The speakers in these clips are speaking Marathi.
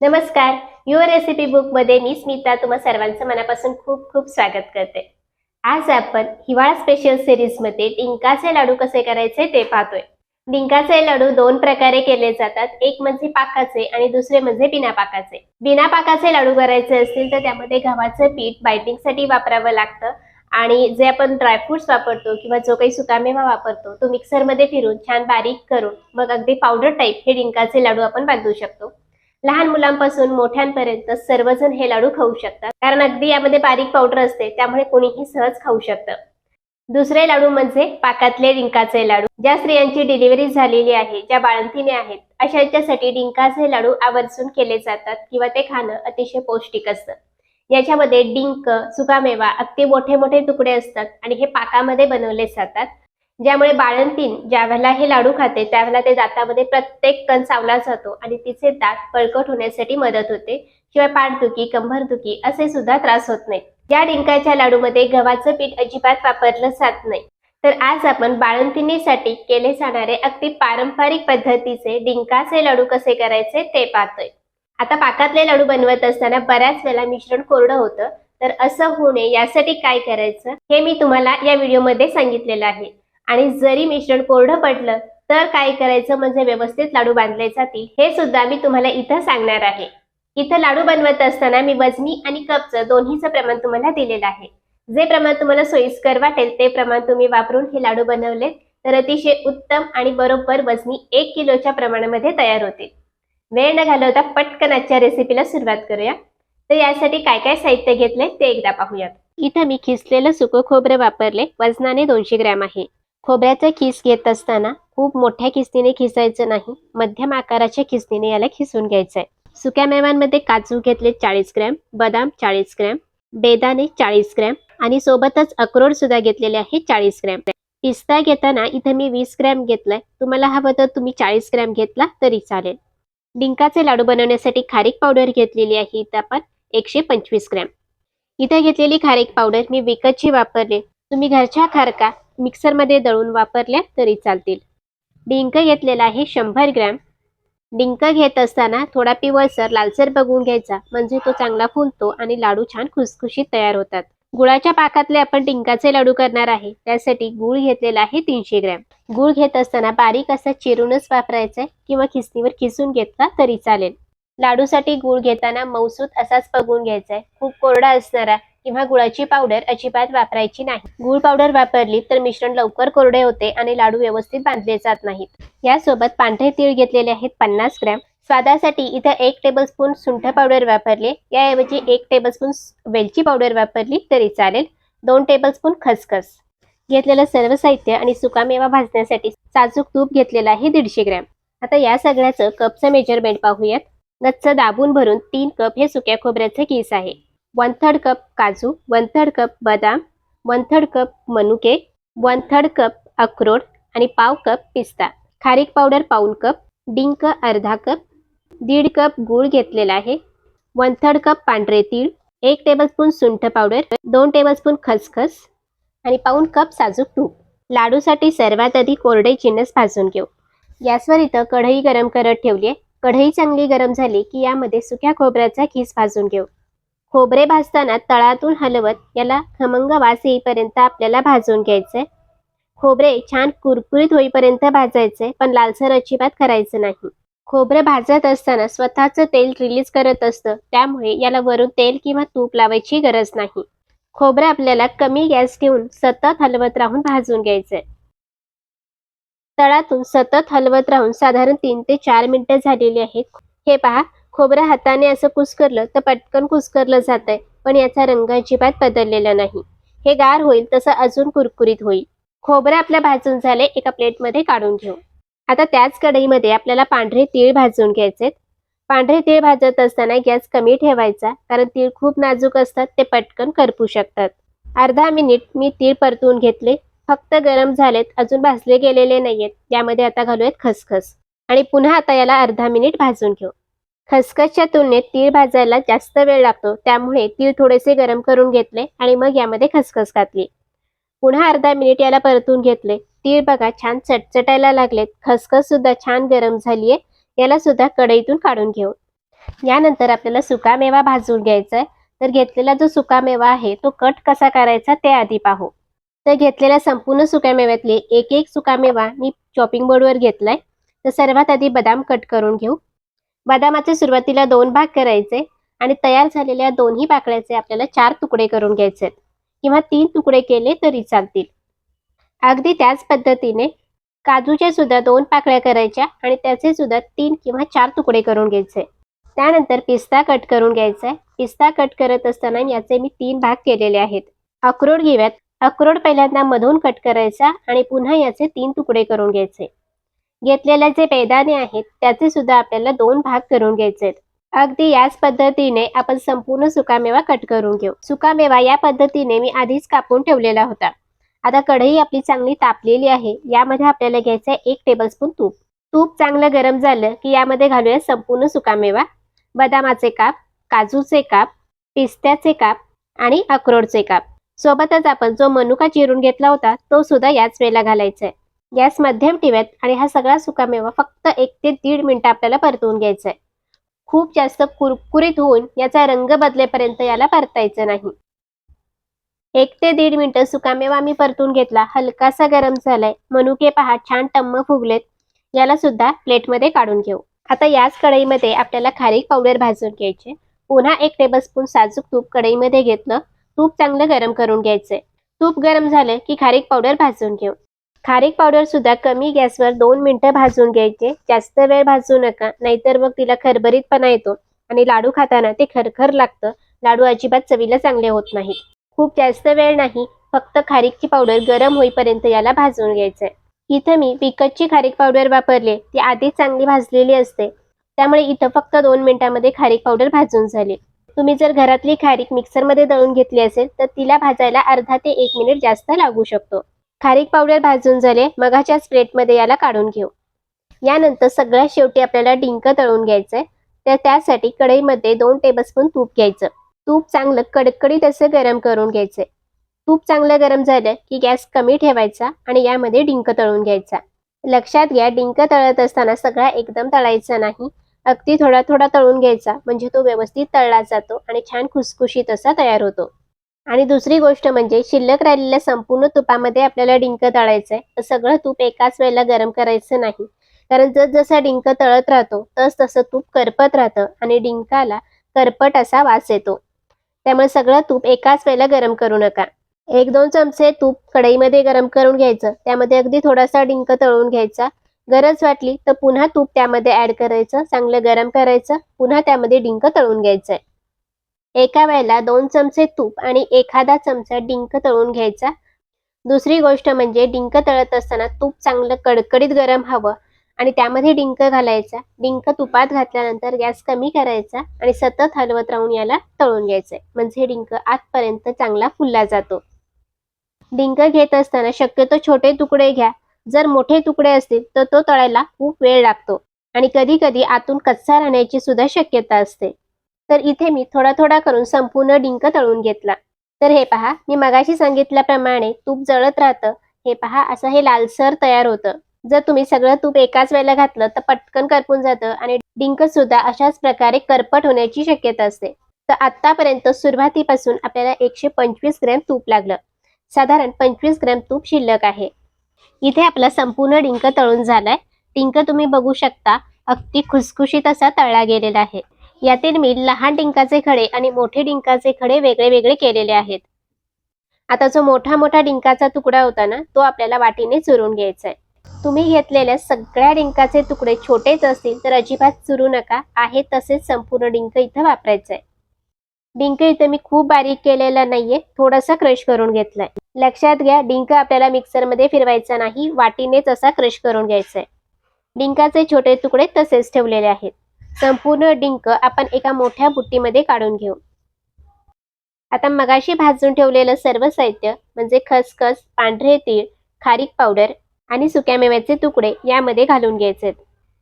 नमस्कार. युअर रेसिपी बुकमध्ये मी स्मिता तुम्हा सर्वांचं मनापासून खूप खूप स्वागत करते. आज आपण हिवाळा स्पेशल सिरीजमध्ये डिंकाचे लाडू कसे करायचे ते पाहतोय. डिंकाचे लाडू दोन प्रकारे केले जातात. एक म्हणजे पाकाचे आणि दुसरे म्हणजे बिना पाकाचे बिना पाकाचे लाडू करायचे असतील तर त्यामध्ये गव्हाचं पीठ बाइंडिंगसाठी वापरावं लागतं. आणि जे आपण ड्रायफ्रुट्स वापरतो किंवा जो काही सुकामेवा वापरतो तो मिक्सरमध्ये फिरून छान बारीक करून मग अगदी पावडर टाईप हे डिंकाचे लाडू आपण बांधू शकतो. लहान मुलांपासून मोठ्यांपर्यंत सर्वजण हे लाडू खाऊ शकतात. कारण अगदी यामध्ये बारीक पावडर असते त्यामुळे कोणीही सहज खाऊ शकतं. दुसरे लाडू म्हणजे पाकातले डिंकाचे लाडू. ज्या स्त्रियांची डिलिव्हरी झालेली आहे ज्या बाळंतीने आहेत अशांच्यासाठी डिंकाचे लाडू आवर्जून केले जातात किंवा ते खाणं अतिशय पौष्टिक असतं. याच्यामध्ये डिंक सुकामेवा अगदी मोठे मोठे तुकडे असतात आणि हे पाकामध्ये बनवले जातात. ज्यामुळे बाळंतीन ज्यावेळेला हे लाडू खाते त्यावेळेला ते दातामध्ये प्रत्येक कण चावला जातो आणि तिचे दात बळकट होण्यासाठी मदत होते. शिवाय पाठदुखी कंबरदुखी असे सुद्धा त्रास होत नाही या डिंकाच्या लाडूमध्ये गव्हाचं पीठ अजिबात वापरलं जात नाही. तर आज आपण बाळंतिनीसाठी केले जाणारे अगदी पारंपरिक पद्धतीचे डिंकाचे लाडू कसे करायचे ते पाहतोय. आता पाकातले लाडू बनवत असताना बऱ्याच वेळेला मिश्रण कोरडं होतं. तर असं होऊ नये यासाठी काय करायचं हे मी तुम्हाला या व्हिडिओमध्ये सांगितलेलं आहे. आणि जरी मिश्रण कोरडं पडलं तर काय करायचं? म्हणजे व्यवस्थित लाडू बांधले जातील हे सुद्धा मी तुम्हाला इथं सांगणार आहे. इथं लाडू बनवत असताना मी वजनी आणि कपचं दोन्हीचं प्रमाण तुम्हाला दिलेलं आहे. जे प्रमाण तुम्हाला सोयीस्कर वाटेल ते प्रमाण तुम्ही वापरून हे लाडू बनवले तर अतिशय उत्तम आणि बरोबर वजनी एक किलोच्या प्रमाणामध्ये तयार होतील वेळ न घालवता पटकन आजच्या रेसिपीला सुरुवात करूया. तर यासाठी काय काय साहित्य घेतले ते एकदा पाहूयात. इथं मी खिसलेलं सुकं खोबरं वापरले. वजनाने दोनशे ग्रॅम आहे. खोबऱ्याचा खिस घेत असताना खूप मोठ्या खिस्तीने खिसायचं नाही मध्यम आकाराच्या खिस्तीने याला खिसून घ्यायचं आहे सुक्या मेव्यांमध्ये काजू घेतले चाळीस ग्रॅम बदाम चाळीस ग्रॅम बेदाणे चाळीस ग्रॅम आणि सोबतच अक्रोड सुद्धा घेतलेले आहे चाळीस ग्रॅम. पिस्ता घेताना इथं मी वीस ग्रॅम घेतलाय तुम्हाला हवं तर तुम्ही चाळीस ग्रॅम घेतला तरी चालेल. डिंकाचे लाडू बनवण्यासाठी खारीक पावडर घेतलेली आहे इथं आपण एकशे पंचवीस ग्रॅम. इथं घेतलेली खारीक पावडर मी विकतची वापरले. तुम्ही घरच्या खारका मिक्सरमध्ये दळून वापरल्या तरी चालतील. डिंक घेतलेला आहे शंभर ग्रॅम. डिंक घेत असताना थोडा पिवळसर लालसर बघून घ्यायचा. म्हणजे तो चांगला फुलतो आणि लाडू छान खुसखुशीत तयार होतात. गुळाच्या पाकातले आपण डिंकाचे लाडू करणार आहे. त्यासाठी गुळ घेतलेला आहे तीनशे ग्रॅम. गुळ घेत असताना बारीक असा चिरूनच वापरायचा किंवा खिसणीवर खिसून घेतला तरी चालेल. लाडूसाठी गुळ घेताना मौसूद असाच बघून घ्यायचा आहे. खूप कोरडा असणारा किंवा गुळाची पावडर अजिबात वापरायची नाही. गुळ पावडर वापरली तर मिश्रण लवकर कोरडे होते आणि लाडू व्यवस्थित बांधले जात नाहीत. यासोबत पांढरे तीळ घेतलेले आहेत पन्नास ग्रॅम. स्वादासाठी इथं एक टेबलस्पून सुंठ पावडर वापरले. याऐवजी एक टेबलस्पून वेलची पावडर वापरली तरी चालेल. दोन टेबलस्पून खसखस. घेतलेलं सर्व साहित्य आणि सुकामेवा भाजण्यासाठी साजूक तूप घेतलेलं आहे दीडशे ग्रॅम. आता या सगळ्याचं कपचं मेजरमेंट पाहूयात. गच्च दाबून भरून तीन कप हे सुक्या खोबऱ्याचं केस आहे. वन थर्ड कप काजू वन थर्ड कप बदाम वन थर्ड कप मनुके वन थर्ड कप अक्रोड आणि पाव कप पिस्ता. खारीक पावडर पाऊन कप डिंक अर्धा कप दीड कप गूळ घेतलेला आहे. वन थर्ड कप पांढरे तीळ एक टेबलस्पून सुंठ पावडर दोन टेबलस्पून खसखस आणि पाऊन कप साजूक तूप. लाडूसाठी सर्वात आधी कोरडे जिन्नस भाजून घेऊ. गॅसवर इथं कढई गरम करत ठेवली आहे कढई चांगली गरम झाली की यामध्ये सुक्या खोबऱ्याचा खीस भाजून घेऊ. खोबरे भाजताना तळातून हलवत याला खमंग वास येईपर्यंत आपल्याला भाजून घ्यायचंय. खोबरे छान कुरकुरीत होईपर्यंत भाजायचे पण लालसर अजिबात करायचं नाही. खोबरे भाजत असताना स्वतःचं तेल रिलीज करत असतं त्यामुळे याला वरून तेल किंवा तूप लावायची गरज नाही. खोबरे आपल्याला कमी गॅस ठेवून सतत हलवत राहून भाजून घ्यायचंय. तळातून सतत हलवत राहून साधारण तीन ते चार मिनिटं झालेली आहेत. हे पहा खोबरं हाताने असं कुस्करलं तर पटकन कुस्करलं जात आहे पण याचा रंग अजिबात बदललेला नाही. हे गार होईल तसं अजून कुरकुरीत होईल. खोबरं आपल्या भाजून झाले एका प्लेटमध्ये काढून घेऊ. आता त्याच कढईमध्ये आपल्याला पांढरे तीळ भाजून घ्यायचे पांढरे तीळ भाजत असताना गॅस कमी ठेवायचा कारण तीळ खूप नाजूक असतात ते पटकन करपू शकतात. अर्धा मिनिट मी तीळ परतवून घेतले. फक्त गरम झालेत अजून भाजले गेलेले नाहीयेत त्यामध्ये आता घालूयात खसखस. आणि पुन्हा आता याला अर्धा मिनिट भाजून घेऊ. खसखसच्या तुलनेत तीळ भाजायला जास्त वेळ लागतो. त्यामुळे तीळ थोडेसे गरम करून घेतले आणि मग यामध्ये खसखस घातली. पुन्हा अर्धा मिनिट याला परतून घेतले. तीळ बघा छान चटचटायला लागलेत. खसखस सुद्धा छान गरम झालीये. याला सुद्धा कढईतून काढून घेऊ. यानंतर आपल्याला सुकामेवा भाजून घ्यायचा आहे तर घेतलेला जो सुकामेवा आहे तो कट कसा करायचा ते आधी पाहू. तर घेतलेल्या संपूर्ण सुकामेव्यातले एक एक सुकामेवा मी चॉपिंग बोर्डवर घेतलाय. तर सर्वात आधी बदाम कट करून घेऊ. बदामाचे सुरुवातीला दोन भाग करायचे आणि तयार झालेल्या दोन्ही पाकळ्याचे आपल्याला चार तुकडे करून घ्यायचे. किंवा तीन तुकडे केले तरी चालतील. अगदी त्याच पद्धतीने काजूच्या सुद्धा दोन पाकळ्या करायच्या आणि त्याचे सुद्धा तीन किंवा चार तुकडे करून घ्यायचे. त्यानंतर पिस्ता कट करून घ्यायचा आहे. पिस्ता कट करत असताना याचे मी तीन भाग केलेले आहेत. अक्रोड घेऊयात. अक्रोड पहिल्यांदा मधून कट करायचा आणि पुन्हा याचे तीन तुकडे करून घ्यायचे. घेतलेले जे बेदाणे आहेत त्याचे सुद्धा आपल्याला दोन भाग करून घ्यायचे अगदी याच पद्धतीने आपण संपूर्ण सुकामेवा कट करून घेऊ. सुकामेवा या पद्धतीने मी आधीच कापून ठेवलेला होता. आता कढई आपली चांगली तापलेली आहे यामध्ये आपल्याला घ्यायचं आहे एक टेबलस्पून तूप. तूप चांगलं गरम झालं की यामध्ये घालूया संपूर्ण सुकामेवा. बदामाचे काप काजूचे काप पिस्त्याचे काप आणि अक्रोडचे काप. सोबतच आपण जो मनुका चिरून घेतला होता तो सुद्धा याच वेळेला घालायचा आहे. गॅस मध्यम ठेव्यात आणि हा सगळा सुकामेवा फक्त एक ते दीड मिनिटं आपल्याला परतवून घ्यायचा आहे खूप जास्त कुरकुरीत होऊन याचा रंग बदलेपर्यंत याला परतायचं नाही. एक ते दीड मिनिटं सुकामेवा मी परतून घेतला. हलकासा गरम झालाय. मनुके पहा छान टम्म फुगलेत. याला सुद्धा प्लेटमध्ये काढून घेऊ. आता याच कढईमध्ये आपल्याला खारीक पावडर भाजून घ्यायचे. पुन्हा एक टेबलस्पून साजूक तूप कढईमध्ये घेतलं. तूप चांगलं गरम करून घ्यायचंय. तूप गरम झालं की खारीक पावडर भाजून घेऊ. खारीक पावडर सुद्धा कमी गॅसवर दोन मिनिटं भाजून घ्यायचे. जास्त वेळ भाजू नका नाहीतर मग तिला खरभरीतपणा येतो आणि लाडू खाताना ते खरखर लागतं. लाडू अजिबात चवीला चांगले होत नाहीत. खूप जास्त वेळ नाही फक्त खारीकची पावडर गरम होईपर्यंत याला भाजून घ्यायचंय. इथं मी विकतची खारीक पावडर वापरली ती आधीच चांगली भाजलेली असते. त्यामुळे इथं फक्त दोन मिनिटांमध्ये खारीक पावडर भाजून झाली. तुम्ही जर घरातली खारीक मिक्सरमध्ये दळून घेतली असेल तर तिला भाजायला अर्धा ते एक मिनिट जास्त लागू शकतो. खारीक पावडर भाजून झाले. मगाच्याच प्लेटमध्ये याला काढून घेऊ. यानंतर सगळ्यात शेवटी आपल्याला डिंक तळून घ्यायचंय. तर त्यासाठी कढईमध्ये दोन टेबलस्पून तूप घ्यायचं. तूप चांगलं कडकडीत असं गरम करून घ्यायचंय. तूप चांगलं गरम झालं की गॅस कमी ठेवायचा आणि यामध्ये डिंक तळून घ्यायचा. लक्षात घ्या डिंक तळत असताना सगळा एकदम तळायचा नाही. अगदी थोडा थोडा तळून घ्यायचा. म्हणजे तो व्यवस्थित तळला जातो आणि छान खुसखुशीत असा तयार होतो. आणि दुसरी गोष्ट म्हणजे शिल्लक राहिलेल्या संपूर्ण तुपामध्ये आपल्याला डिंक तळायचं आहे तर सगळं तूप एकाच वेळेला गरम करायचं नाही. कारण जस जसा डिंक तळत राहतो तस तसं तूप करपत राहतं आणि डिंकाला करपट असा वास येतो. त्यामुळे सगळं तूप एकाच वेळेला गरम करू नका. एक दोन चमचे तूप कढईमध्ये गरम करून घ्यायचं. त्यामध्ये अगदी थोडासा डिंक तळून घ्यायचा. गरज वाटली तर पुन्हा तूप त्यामध्ये ऍड करायचं. चांगलं गरम करायचं. पुन्हा त्यामध्ये डिंक तळून घ्यायचंय. एका वेळेला दोन चमचे तूप आणि एखादा चमचा डिंक तळून घ्यायचा. दुसरी गोष्ट म्हणजे डिंक तळत असताना तूप चांगलं कडकडीत गरम हवं आणि त्यामध्ये डिंक घालायचा. डिंक तुपात घातल्यानंतर गॅस कमी करायचा आणि सतत हलवत राहून याला तळून घ्यायचंय. म्हणजे डिंक आतपर्यंत चांगला फुलला जातो. डिंक घेत असताना शक्यतो छोटे तुकडे घ्या. जर मोठे तुकडे असतील तर तो तळायला खूप वेळ लागतो आणि कधी कधी आतून कच्चा राहण्याची सुद्धा शक्यता असते. तर इथे मी थोडा थोडा करून संपूर्ण डिंक तळून घेतला. तर हे पहा मी मगाशी सांगितल्याप्रमाणे तूप जळत राहतं. हे पहा असं हे लालसर तयार होतं. जर तुम्ही सगळं तूप एकाच वेळेला घातलं तर पटकन करपून जातं आणि डिंक सुद्धा अशाच प्रकारे करपट होण्याची शक्यता असते. तर आतापर्यंत सुरुवातीपासून आपल्याला एकशे पंचवीस ग्रॅम तूप लागलं. साधारण पंचवीस ग्रॅम तूप शिल्लक आहे. इथे आपला संपूर्ण डिंक तळून झालाय. डिंक तुम्ही बघू शकता. अगदी खुसखुशीत असा तळला गेलेला आहे. यातील मी लहान डिंकाचे खडे आणि मोठे डिंकाचे खडे वेगळे वेगळे केलेले आहेत. आता जो मोठा मोठा डिंकाचा तुकडा होता ना तो आपल्याला वाटीने चुरून घ्यायचा आहे तुम्ही घेतलेल्या सगळ्या डिंकाचे तुकडे छोटेच असतील तर अजिबात चुरू नका आहे तसेच संपूर्ण डिंक इथं वापरायचं आहे डिंक इथं मी खूप बारीक केलेला नाहीये थोडासा क्रश करून घेतलाय. लक्षात घ्या डिंक आपल्याला मिक्सरमध्ये फिरवायचा नाही वाटीनेच असा क्रश करून घ्यायचा आहे डिंकाचे छोटे तुकडे तसेच ठेवलेले आहेत. संपूर्ण डिंक आपण एका मोठ्या बुट्टीमध्ये काढून घेऊ. आता मगाशी भाजून ठेवलेलं सर्व साहित्य म्हणजे खसखस पांढरे तीळ खारीक पावडर आणि सुक्या मेव्याचे तुकडे यामध्ये घालून घ्यायचे.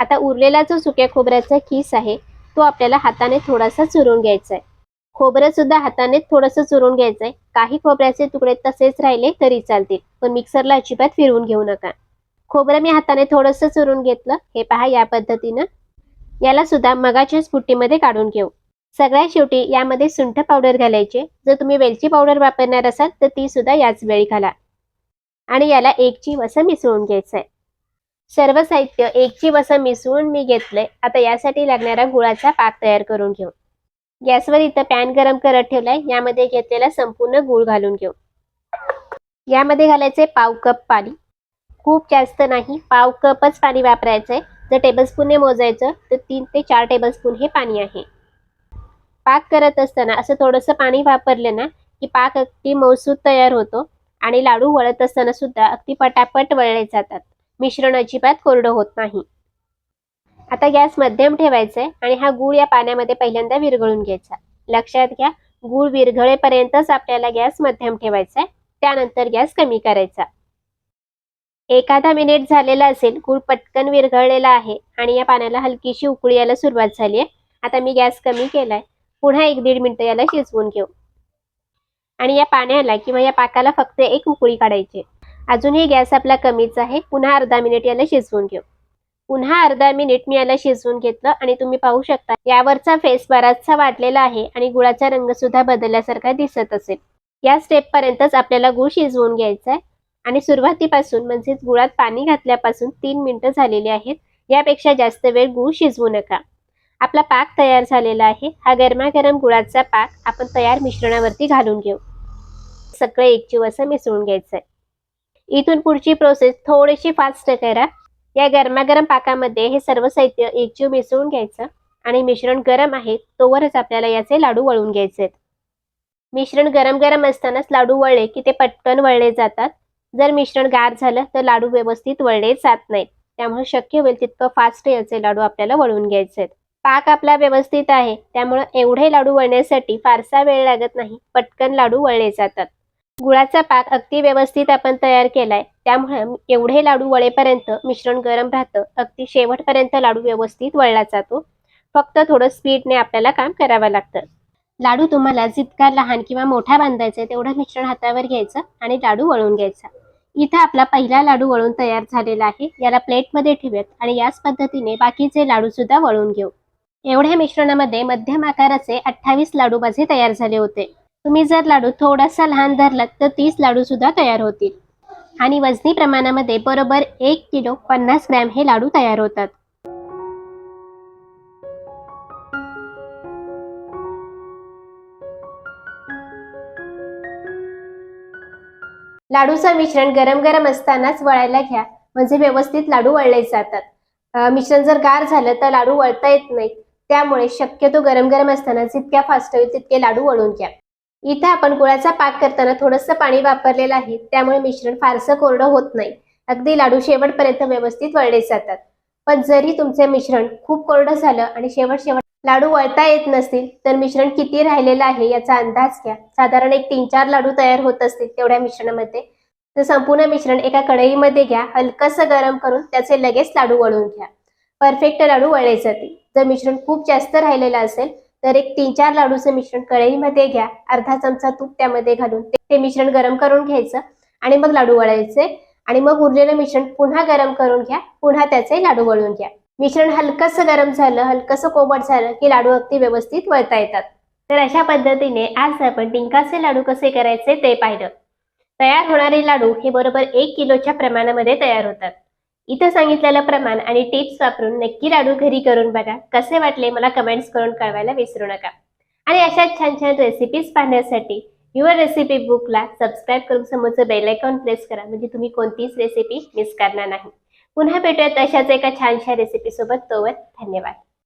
आता उरलेला जो सुक्या खोबऱ्याचा खीस आहे तो आपल्याला हाताने थोडासा चुरून घ्यायचा आहे खोबरं सुद्धा हाताने थोडंसं चुरून घ्यायचंय. काही खोबऱ्याचे तुकडे तसेच राहिले तरी चालतील पण मिक्सरला अजिबात फिरवून घेऊ नका. खोबरं मी हाताने थोडंसं चुरून घेतलं. हे पहा या पद्धतीनं. याला सुद्धा मगाच्याच बुट्टीमध्ये काढून घेऊ. सगळ्यात शेवटी यामध्ये सुंठ पावडर घालायचे. जर तुम्ही वेलची पावडर वापरणार असाल तर ती सुद्धा याच वेळी घाला. आणि याला एकची वसं मिसळून घ्यायचंय. सर्व साहित्य एकची वसं मिसळून मी घेतलंय. आता यासाठी लागणारा गुळाचा पाक तयार करून घेऊ. गॅसवर इथं पॅन गरम करत ठेवलाय. यामध्ये घेतलेला संपूर्ण गुळ घालून घेऊ. यामध्ये घालायचे पाव कप पाणी. खूप जास्त नाही पाव कपच पाणी वापरायचंय. जर टेबलस्पूनने मोजायचं तर तीन ते चार टेबलस्पून हे पाणी आहे. पाक करत असताना असं थोडंसं पाणी वापरलं ना की पाक अगदी मौसूद तयार होतो आणि लाडू वळत असताना सुद्धा अगदी पटापट वळले जातात. मिश्रण अजिबात कोरडं होत नाही. आता गॅस मध्यम ठेवायचा आहे आणि हा गूळ या पाण्यामध्ये पहिल्यांदा विरघळून घ्यायचा. लक्षात घ्या गूळ विरघळेपर्यंतच आपल्याला गॅस मध्यम ठेवायचा आहे. त्यानंतर गॅस कमी करायचा. एखादा मिनिट झालेला असेल गूळ पटकन विरघळलेला आहे आणि या पाण्याला हलकीशी उकळी यायला सुरुवात झाली आहे. आता मी गॅस कमी केलाय. पुन्हा एक दीड मिनिटं याला शिजवून घेऊ. आणि या पाण्याला किंवा या पाकाला फक्त एक उकळी काढायची. अजूनही गॅस आपला कमीच आहे. पुन्हा अर्धा मिनिट याला शिजवून घेऊ. पुन्हा अर्धा मिनिट मी याला शिजवून घेतलं आणि तुम्ही पाहू शकता यावरचा फेस बराचसा वाढलेला आहे आणि गुळाचा रंग सुद्धा बदलल्यासारखा दिसत असेल. या स्टेप पर्यंतच आपल्याला गुळ शिजवून घ्यायचा आहे आणि सुरुवातीपासून म्हणजेच गुळात पाणी घातल्यापासून तीन मिनटं झालेली आहेत. यापेक्षा जास्त वेळ गुळ शिजवू नका. आपला पाक तयार झालेला आहे. हा गरमागरम गुळाचा पाक आपण तयार मिश्रणावरती घालून घेऊ. सगळं एकजीव असं मिसळून घ्यायचंय. इथून पुढची प्रोसेस थोडीशी फास्ट करा. या गरमागरम पाकामध्ये हे सर्व साहित्य एकजीव मिसळून घ्यायचं आणि मिश्रण गरम आहे तोवरच आपल्याला याचे लाडू वळून घ्यायचे आहेत मिश्रण गरम गरम असतानाच लाडू वळले की ते पटकन वळले जातात. जर मिश्रण गार झालं तर लाडू व्यवस्थित वळले जात नाहीत. त्यामुळे शक्य होईल तितकं फास्ट याचे लाडू आपल्याला वळून घ्यायचे आहेत. पाक आपला व्यवस्थित आहे त्यामुळे एवढे लाडू वळण्यासाठी फारसा वेळ लागत नाही पटकन लाडू वळले जातात. गुळाचा पाक अगदी व्यवस्थित आपण तयार केलाय त्यामुळे एवढे लाडू वळेपर्यंत मिश्रण गरम राहतं अगदी शेवटपर्यंत लाडू व्यवस्थित वळला जातो. फक्त थोडं स्पीडने आपल्याला काम करावं लागतं. लाडू तुम्हाला जितका लहान किंवा मोठा बांधायचा आहे तेवढं मिश्रण हातावर घ्यायचं आणि लाडू वळून घ्यायचा. इथं आपला पहिला लाडू वळून तयार झालेला आहे. याला प्लेटमध्ये ठेवूयात आणि याच पद्धतीने बाकीचे लाडू सुद्धा वळून घेऊ. एवढ्या मिश्रणामध्ये मध्यम आकाराचे अठ्ठावीस लाडू माझे तयार झाले होते. तुम्ही जर लाडू थोडासा लहान धरलात तर तीस लाडू सुद्धा तयार होतील. आणि वजनी प्रमाणामध्ये बरोबर एक किलो पन्नास ग्रॅम हे लाडू तयार होतात. लाडूचं मिश्रण गरम गरम असतानाच वळायला घ्या. म्हणजे व्यवस्थित लाडू वळले जातात. मिश्रण जर गार झालं तर लाडू वळता येत नाही. त्यामुळे शक्यतो गरम गरम असताना जितक्या फास्ट होईल तितके लाडू वळून घ्या. इथे आपण गुळाचा पाक करताना थोडंसं पाणी वापरलेलं आहे. त्यामुळे मिश्रण फारसं कोरडं होत नाही. अगदी लाडू शेवटपर्यंत व्यवस्थित वळले जातात. पण जरी तुमचे मिश्रण खूप कोरडं झालं आणि शेवट शेवट लाडू वळता येत नसतील तर मिश्रण किती राहिलेलं आहे याचा अंदाज घ्या. साधारण एक तीन चार लाडू तयार होत असतील तेवढ्या मिश्रणामध्ये. तर संपूर्ण मिश्रण एका कढईमध्ये घ्या हलकसं गरम करून त्याचे लगेच लाडू वळून घ्या. परफेक्ट लाडू वळले जातील. जर मिश्रण खूप जास्त राहिलेलं असेल तर एक तीन चार लाडूचं मिश्रण कढईमध्ये घ्या. अर्धा चमचा तूप त्यामध्ये घालून ते मिश्रण गरम करून घ्यायचं आणि मग लाडू वळायचे. आणि मग उरलेलं मिश्रण पुन्हा गरम करून घ्या पुन्हा त्याचे लाडू वळून घ्या. मिश्रण हलकंसं गरम झालं हलकंसं कोमट झालं की लाडू अगदी व्यवस्थित वळता येतात. तर अशा पद्धतीने आज आपण डिंकाचे लाडू कसे करायचे ते पाहिलं. तयार होणारे लाडू हे बरोबर एक किलोच्या प्रमाणामध्ये तयार होतात. इथं सांगितलेलं प्रमाण आणि टिप्स वापरून नक्की लाडू घरी करून बघा. कसे वाटले मला कमेंट्स करून कळवायला विसरू नका. आणि अशा छान छान रेसिपीज पाहण्यासाठी युअर रेसिपी बुकला सबस्क्राईब करून समोरचं बेल आयकॉन प्रेस करा. म्हणजे तुम्ही कोणतीच रेसिपी मिस करणार नाही. पुन्हा भेटूयात अशाच एका छानशा रेसिपी सोबत. तोवर धन्यवाद.